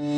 Big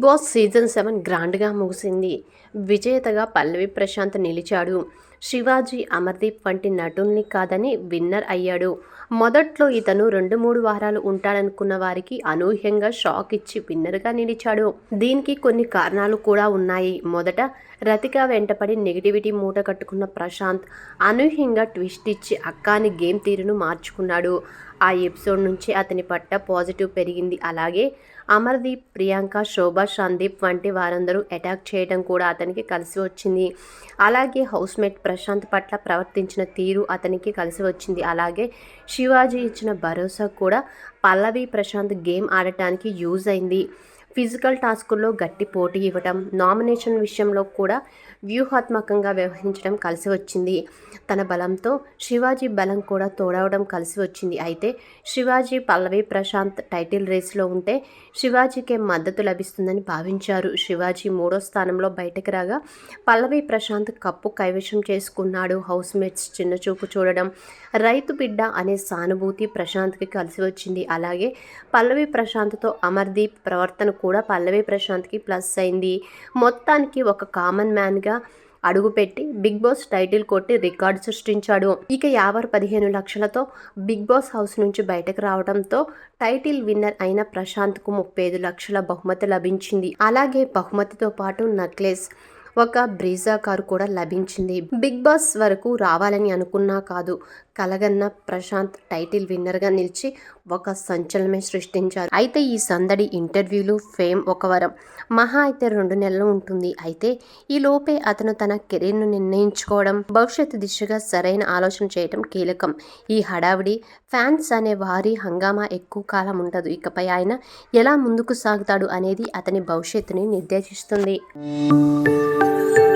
boss season seven గ్రాండ్గా ముగిసింది. విజేతగా పల్లవి ప్రశాంత్ నిలిచాడు. శివాజీ అమర్దీప్ వంటి నటుల్ని కాదని విన్నర్ అయ్యాడు. మొదట్లో ఇతను రెండు మూడు వారాలు ఉంటాడనుకున్న వారికి అనూహ్యంగా షాక్ ఇచ్చి విన్నర్గా నిలిచాడు. దీనికి కొన్ని కారణాలు కూడా ఉన్నాయి. మొదట రతిక వెంటపడి నెగిటివిటీ మూట కట్టుకున్న ప్రశాంత్ అనూహ్యంగా ట్విస్ట్ ఇచ్చి అక్కాని గేమ్ తీరును మార్చుకున్నాడు. ఆ ఎపిసోడ్ నుంచి అతని పట్ల పాజిటివ్ పెరిగింది. అలాగే అమర్దీప్ ప్రియాంక శోభా సందీప్ వంటి వారందరూ అటాక్ చేయడం కూడా అతనికి కలిసి వచ్చింది. అలాగే హౌస్మేట్ ప్రశాంత్ పట్ల ప్రవర్తించిన తీరు అతనికి కలిసి వచ్చింది. అలాగే శివాజీ ఇచ్చిన భరోసా కూడా పల్లవి ప్రశాంత్ గేమ్ ఆడటానికి యూజ్ అయింది. ఫిజికల్ టాస్కుల్లో గట్టి పోటీ ఇవ్వటం నామినేషన్ విషయంలో కూడా వ్యూహాత్మకంగా వ్యవహరించడం కలిసి వచ్చింది. తన బలంతో శివాజీ బలం కూడా తోడవడం కలిసి వచ్చింది. అయితే శివాజీ పల్లవి ప్రశాంత్ టైటిల్ రేస్లో ఉంటే శివాజీకే మద్దతు లభిస్తుందని భావించారు. శివాజీ మూడో స్థానంలో బయటకు రాగా పల్లవి ప్రశాంత్ కప్పు కైవశం చేసుకున్నాడు. హౌస్ మేట్స్ చిన్న చూపు చూడడం రైతు బిడ్డ అనే సానుభూతి ప్రశాంత్కి కలిసి వచ్చింది. అలాగే పల్లవి ప్రశాంత్తో అమర్దీప్ ప్రవర్తన కూడా పల్లవి ప్రశాంత్కి ప్లస్ అయింది. మొత్తానికి ఒక కామన్ మ్యాన్గా అడుగుపెట్టి బిగ్ బాస్ టైటిల్ కొట్టి రికార్డు సృష్టించాడు. ఇక యాభై పదిహేను లక్షలతో బిగ్ బాస్ హౌస్ నుంచి బయటకు రావడంతో టైటిల్ విన్నర్ అయిన ప్రశాంత్కు ముప్పై ఐదు లక్షల బహుమతి లభించింది. అలాగే బహుమతితో పాటు నక్లెస్ ఒక బ్రీజా కారు కూడా లభించింది. బిగ్ బాస్ వరకు రావాలని అనుకున్నా కాదు కలగన్న ప్రశాంత్ టైటిల్ విన్నర్గా నిలిచి ఒక సంచలనమే సృష్టించారు. అయితే ఈ సందడి ఇంటర్వ్యూలు ఫేమ్ ఒక వరం. మహా అయితే రెండు నెలలు ఉంటుంది. అయితే ఈ లోపే అతను తన కెరీర్ను నిర్ణయించుకోవడం భవిష్యత్తు దిశగా సరైన ఆలోచన చేయడం కీలకం. ఈ హడావిడి ఫ్యాన్స్ అనే వారి హంగామా ఎక్కువ కాలం ఉండదు. ఇకపై ఆయన ఎలా ముందుకు సాగుతాడు అనేది అతని భవిష్యత్తుని నిర్దేశిస్తుంది. 啊。